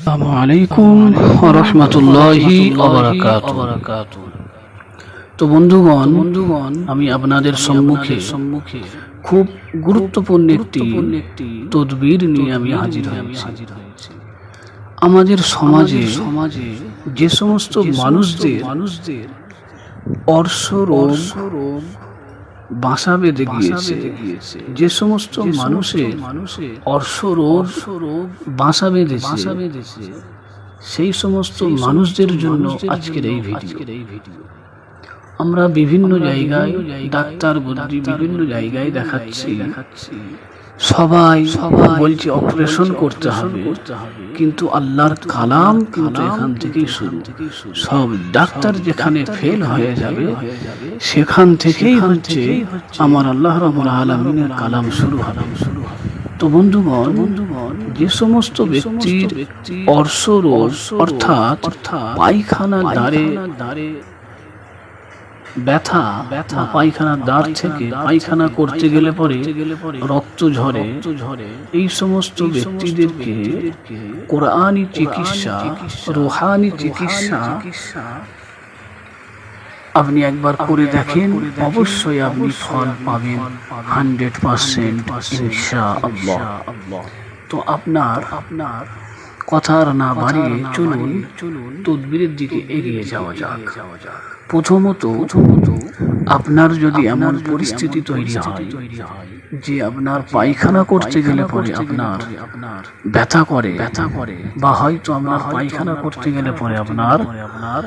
আসসালামু আলাইকুম রহমতুল্লাহি তো বন্ধুগণ বন্ধুগণ আমি আপনাদের সম্মুখে সম্মুখে খুব গুরুত্বপূর্ণ একটি তদবির নিয়ে আমি হাজির হয়েছি। হাজির হয়েছি। আমাদের সমাজে সমাজে যে সমস্ত মানুষদের মানুষদের অর্শ রোগ বাসা বেঁধে গিয়েছে। যে সমস্ত মানুষের মানুষের অর্শ রোগ রোগ বাসা বেঁধেছে সেই সমস্ত মানুষদের জন্য আজকের এই ভিডিও। আমরা বিভিন্ন জায়গায় ডাক্তার বিভিন্ন জায়গায় দেখাচ্ছি। দেখাচ্ছি। সবাই সবাই বলছে অপারেশন করতে হবে। কিন্তু আল্লাহর কালাম কিন্তু এখান থেকেই শুরু। সব ডাক্তার যেখানে ফেল হয়ে যাবে সেখান থেকেই হচ্ছে আমার আল্লাহ রাবুল আলমিনের কালাম শুরু হবে। শুরু তো বন্ধুগণ বন্ধুগণ যে সমস্ত ব্যক্তির অর্শ রোগ অর্থাৎ পায়খানা দ্বারে দ্বারে ব্যথা ব্যথা দ্বার থেকে পায়খানা করতে গেলে পরে রক্ত ঝরে। ঝরে এই সমস্ত ব্যক্তিদেরকে কোরআনি চিকিৎসা, রোহানি চিকিৎসা আপনি একবার করে দেখেন, অবশ্যই আপনি ফল পাবেন হান্ড্রেড পার্সেন্ট তো আপনার আপনার কথার না বাড়িয়ে চলুন চলুন তদবিরের দিকে এগিয়ে যাওয়া যাক। প্রথমত প্রথমত আপনার যদি এমন পরিস্থিতি তৈরি হয় যে আপনার পায়খানা করতে গেলে পরে আপনার আপনার ব্যথা করে ব্যথা করে বা হয়তো আপনার পায়খানা করতে গেলে পরে আপনার আপনার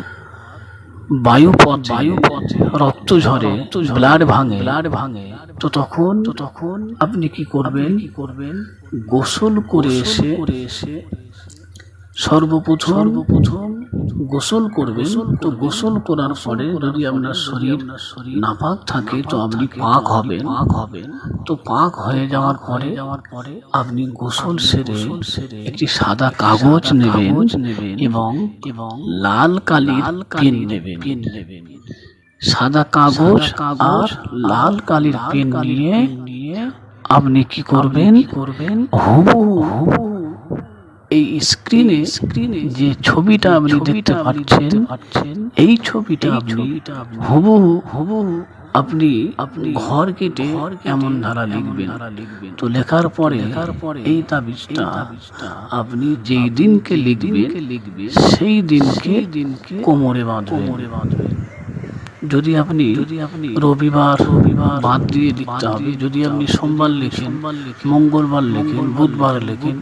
বায়ুপথ বায়ুপথ রক্ত ঝরে ব্লাড ভাঙে। ব্লাড ভাঙে। তো তখন তো তখন আপনি কি করবেন? কি করবেন? গোসল করে এসে করে এসে সর্বপ্রথম সর্বপ্রথম গোসল করবেন তো গোসল করার পরে যদি আপনার শরীর নাপাক থাকে তো আপনি পাক হবেন। পাক হবেন। তো পাক হয়ে যাওয়ার পরে যাওয়ার পরে আপনি গোসল সেরে একটি সাদা কাগজ নেবেন নেবেন এবং এবং লাল কালির পেন নেবেন। পেন নেবেন। সাদা কাগজ আর লাল কালির পেন নিয়ে নিয়ে আপনি কি করবেন? করবেন? হবু হবু এই স্ক্রিনে স্ক্রিনে যে ছবিটা আপনি দেখতে পাচ্ছেন এই ছবিটা আপনি হুবহু হুবহু আপনি আপনি ঘর কেটে এমন ধারা লিখবেন। তো লেখার পরে লেখার পরে এই তাবিজটা আপনি যেই দিনকে লিখবেন লিখবে সেই দিনকে দিনকে কোমরে বাঁধবেন। কোমরে বাঁধবেন। যদি আপনি যদি আপনি রবিবার রবিবার বাদ দিয়ে লিখতে হবে যদি আপনি সোমবার লেখেন মঙ্গলবার লেখেন বুধবার লেখেন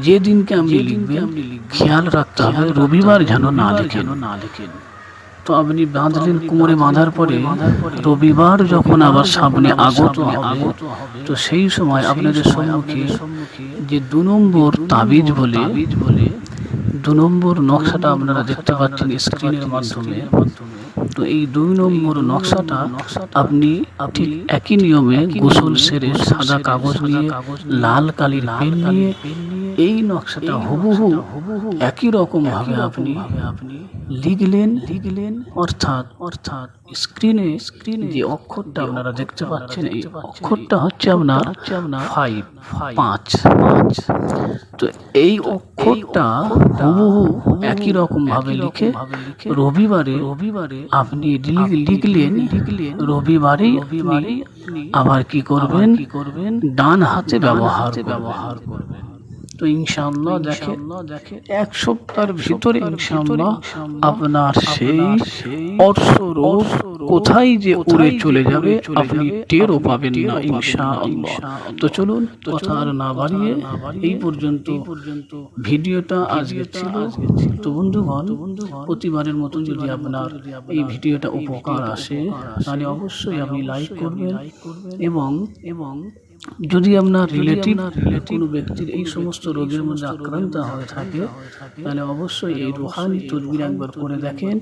যে দিনকে আপনি লিখবেন খেয়াল রাখতে হবে রবিবার যেন না লেখেন। না লেখেন। তো আপনি বাঁধলেন কোমরে বাঁধার পরে রবিবার যখন আবার সামনে আগত হবে তো সেই সময় আপনাদের সম্মুখে যে দু নম্বর তাবিজ বলে বলে দু নম্বর নকশাটা আপনারা দেখতে পাচ্ছেন স্ক্রিনের মাধ্যমে। মাধ্যমে। তো এই দুই নম্বর নকশাটা আপনি ঠিক একই নিয়মে গোসল সেরে সাদা কাগজ নিয়ে লাল কালির পেন নিয়ে এই নকশাটা হুবহু একই রকম ভাবে আপনি আপনি লিখলেন লিখলেন অর্থাৎ অর্থাৎ স্ক্রিনে স্ক্রিনে যে অক্ষরটা আপনারা দেখতে পাচ্ছেন এই অক্ষরটা হচ্ছে আপনার হচ্ছে আপনার ফাইভ পাঁচ। পাঁচ। তো এই অক্ষরটা হুবহু একই রকম ভাবে লিখে রবিবারে রবিবারে আপনি লিখলেন রবিবারে আবার কি করবেন? কি করবেন? ডান হাতে ব্যবহার ব্যবহার করবেন। তো ইনশাআল্লাহ দেখে এক সপ্তাহের ভিতরে ইনশাআল্লাহ আপনার সেই অর্শ রোগ কোথায় যে উড়ে চলে যাবে আপনি টেরও পাবেন না ইনশাআল্লাহ। তো চলুন কথা আর না বাড়িয়ে এই পর্যন্ত পর্যন্ত ভিডিওটা আজকে ছিল। তো বন্ধুগণ প্রতিবারের মতন যদি আপনার এই ভিডিওটা উপকার আসে তাহলে অবশ্যই আপনি লাইক করবেন এবং এবং যদি আপনার রিলেটিভ কোনো ব্যক্তির এই সমস্ত রোগের মধ্যে আক্রান্ত হয়ে থাকে তাহলে অবশ্যই এই রুহানি তদবির একবার করে দেখেন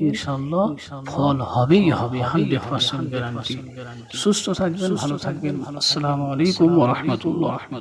ইনশাল্লাহ ফল হবেই হবে হান্ড্রেড পার্সেন্ট গ্যারান্টি সুস্থ থাকবেন ভালো থাকবেন আসসালামু আলাইকুম রহমতুল্লাহ।